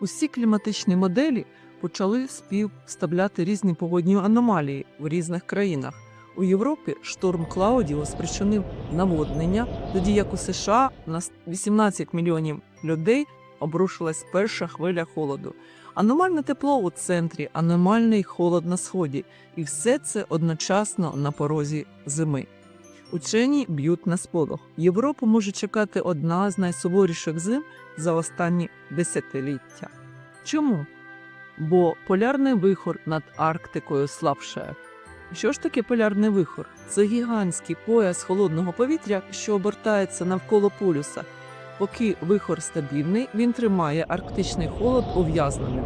Усі кліматичні моделі почали співставляти різні погодні аномалії у різних країнах. У Європі шторм Клаудіо спричинив наводнення, тоді як у США на 18 мільйонів людей обрушилась перша хвиля холоду. Аномальне тепло у центрі, аномальний холод на сході, і все це одночасно на порозі зими. Учені б'ють на сполох. Європу може чекати одна з найсуворіших зим за останні десятиліття. Чому? Бо полярний вихор над Арктикою слабшає. Що ж таке полярний вихор? Це гігантський пояс холодного повітря, що обертається навколо полюса. Поки вихор стабільний, він тримає арктичний холод ув'язненим.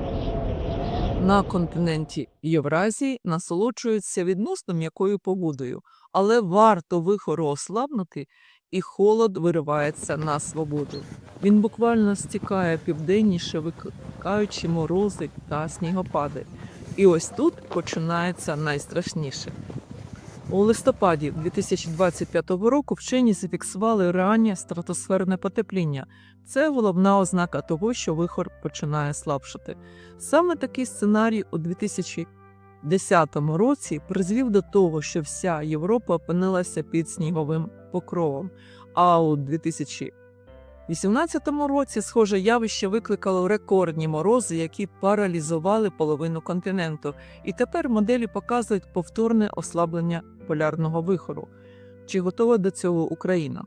На континенті Євразії насолоджуються відносно м'якою погодою, але варто вихору ослабнути, і холод виривається на свободу. Він буквально стікає південніше, викликаючи морози та снігопади. І ось тут починається найстрашніше. У листопаді 2025 року вчені зафіксували раннє стратосферне потепління. Це головна ознака того, що вихор починає слабшати. Саме такий сценарій у 2010 році призвів до того, що вся Європа опинилася під сніговим покровом. А у 2018 році схоже явище викликало рекордні морози, які паралізували половину континенту. І тепер моделі показують повторне ослаблення полярного вихору. Чи готова до цього Україна?